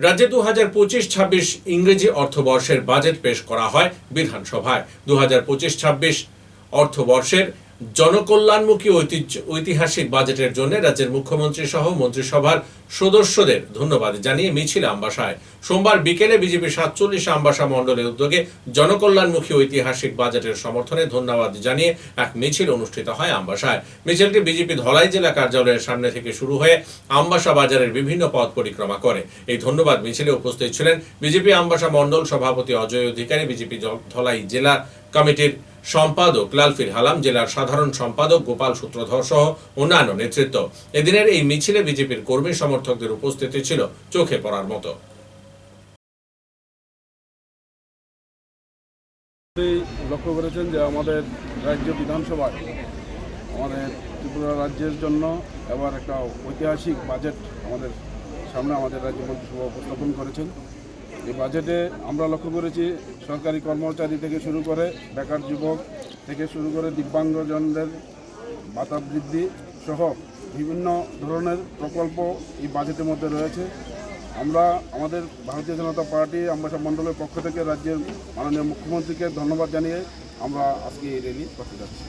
রাজ্যে দু হাজার পঁচিশ ছাব্বিশ ইংরেজি অর্থবর্ষের বাজেট পেশ করা হয় বিধানসভায়। দু হাজার পঁচিশ ছাব্বিশ অর্থবর্ষের জনকল্যাণমুখী ঐতিহ্য, ঐতিহাসিক বাজেটের জন্য রাজ্যের মুখ্যমন্ত্রী সহ মন্ত্রিসভার সদস্যদের ধন্যবাদ জানিয়ে মিছিল আমবাসায়। সোমবার বিকেলে বিজেপি সাতচল্লিশ আমবাসা মণ্ডলের উদ্যোগে জনকল্যাণমুখী ঐতিহাসিক বাজেটের সমর্থনে ধন্যবাদ জানিয়ে এক মিছিল অনুষ্ঠিত হয় আমবাসায়। মিছিলটি বিজেপি ধলাই জেলা কার্যালয়ের সামনে থেকে শুরু হয়ে আমবাসা বাজারের বিভিন্ন পথ পরিক্রমা করে। এই ধন্যবাদ মিছিলে উপস্থিত ছিলেন বিজেপি আমবাসা মণ্ডল সভাপতি অজয় অধিকারী, বিজেপি ধলাই জেলা কমিটির সম্পাদক লালফির হালাম, জেলার সাধারণ সম্পাদক গোপাল সূত্রধর সহ অন্যান্য নেতৃত্ব। এদিনের এই মিছিলে বিজেপির কর্মী সমর্থকদের উপস্থিতি ছিল চোখে পড়ার মতো। লক্ষ্য করেছেন যে আমাদের রাজ্য বিধানসভায়, আমাদের ত্রিপুরা রাজ্যের জন্য এবার একটা ঐতিহাসিক বাজেট আমাদের সামনে আমাদের রাজ্য মন্ত্রিসভা উপস্থাপন করেছেন। এই বাজেটে আমরা লক্ষ্য করেছি সরকারি কর্মচারী থেকে শুরু করে বেকার যুবক থেকে শুরু করে দিব্যাঙ্গজনদের ভাতা বৃদ্ধি সহ বিভিন্ন ধরনের প্রকল্প এই বাজেটের মধ্যে রয়েছে। আমরা আমাদের ভারতীয় জনতা পার্টি আমবাসা মণ্ডলের পক্ষ থেকে রাজ্যের মাননীয় মুখ্যমন্ত্রীকে ধন্যবাদ জানিয়ে আমরা আজকে এই র্যালি করতে যাচ্ছি।